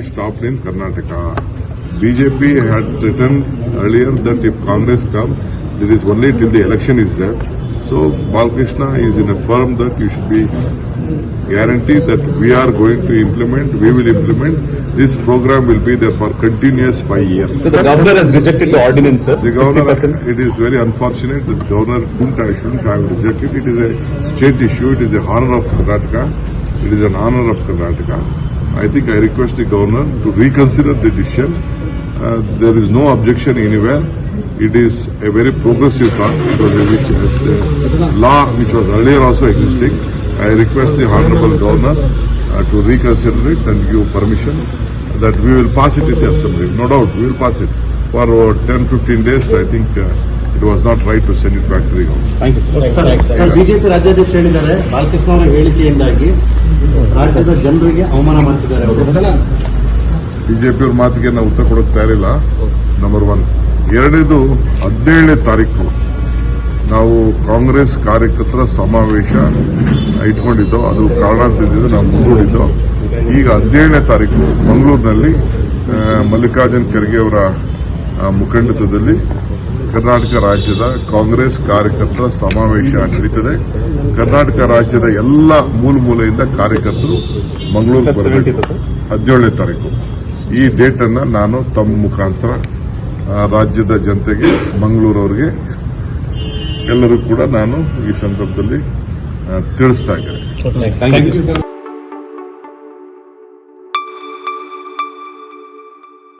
Stopped in Karnataka. BJP had written earlier that if Congress come, there is only till the election is there. So Balkrishna is in a firm that you should be guarantees that we are going to implement, we will implement. This program will be there for continuous five years. So the governor has rejected the ordinance, sir. The governor, 60%. it is very unfortunate that governor couldn't, I shouldn't have rejected. It is a state issue. It is the honor of Karnataka. It is an honor of Karnataka. I think I request the governor to reconsider the decision. Uh, there is no objection anywhere. It is a very progressive thought. It was a which, uh, law which was earlier also existing. I request the honorable governor uh, to reconsider it and give permission that we will pass it in the assembly. No doubt, we will pass it. For uh, 10, 15 days, I think uh, it was not right to send it back to the government. Thank you, sir. Sir BJP ರಾಜ್ಯಾಧ್ಯಕ್ಷ ಹೇಳಿದ್ದಾರೆ. ಬಾಲಕೃಷ್ಣ ಅವರ ಹೇಳಿಕೆಯಿಂದಾಗಿ ರಾಜ್ಯದ ಜನರಿಗೆ ಅವಮಾನ ಮಾಡ್ತಿದ್ದಾರೆ BJP ಬಿಜೆಪಿಯವ್ರ ಮಾತಿಗೆ ನಾವು ಉತ್ತರ ಕೊಡೋಕೆ ತಯಾರಿಲ್ಲ. ನಂಬರ್ ಒನ್ ಎರಡನೇದು ಹದಿನೇಳನೇ ತಾರೀಕು. ನಾವು ಕಾಂಗ್ರೆಸ್ ಕಾರ್ಯಕರ್ತರ ಸಮಾವೇಶ ಇಟ್ಕೊಂಡಿದ್ದೋ ಅದು ಕಾರಣಾಂತರದಿಂದ ನಾವು ಮುಂದೂಡಿದ್ದೋ. ಈಗ ಹದಿನೇಳನೇ ತಾರೀಕು ಮಂಗಳೂರಿನಲ್ಲಿ ಮಲ್ಲಿಕಾರ್ಜುನ್ ಖರ್ಗೆ ಅವರ ಮುಖಂಡತ್ವದಲ್ಲಿ ಕರ್ನಾಟಕ ರಾಜ್ಯದ ಕಾಂಗ್ರೆಸ್ ಕಾರ್ಯಕರ್ತರ ಸಮಾವೇಶ ನಡೀತದೆ. ಕರ್ನಾಟಕ ರಾಜ್ಯದ ಎಲ್ಲ ಮೂಲ ಮೂಲೆಯಿಂದ ಕಾರ್ಯಕರ್ತರು ಮಂಗಳೂರು Feb 17th, ಹದಿನೇಳನೇ ತಾರೀಕು. ಈ ಡೇಟನ್ನು ಅನ್ನ ನಾನು ತಮ್ಮ ಮುಖಾಂತರ ರಾಜ್ಯದ ಜನತೆಗೆ ಮಂಗಳೂರವರಿಗೆ ಎಲ್ಲರೂ ಕೂಡ ನಾನು ಈ ಸಂದರ್ಭದಲ್ಲಿ ತಿಳಿಸ್ತಾ ಇದ್ದೇನೆ.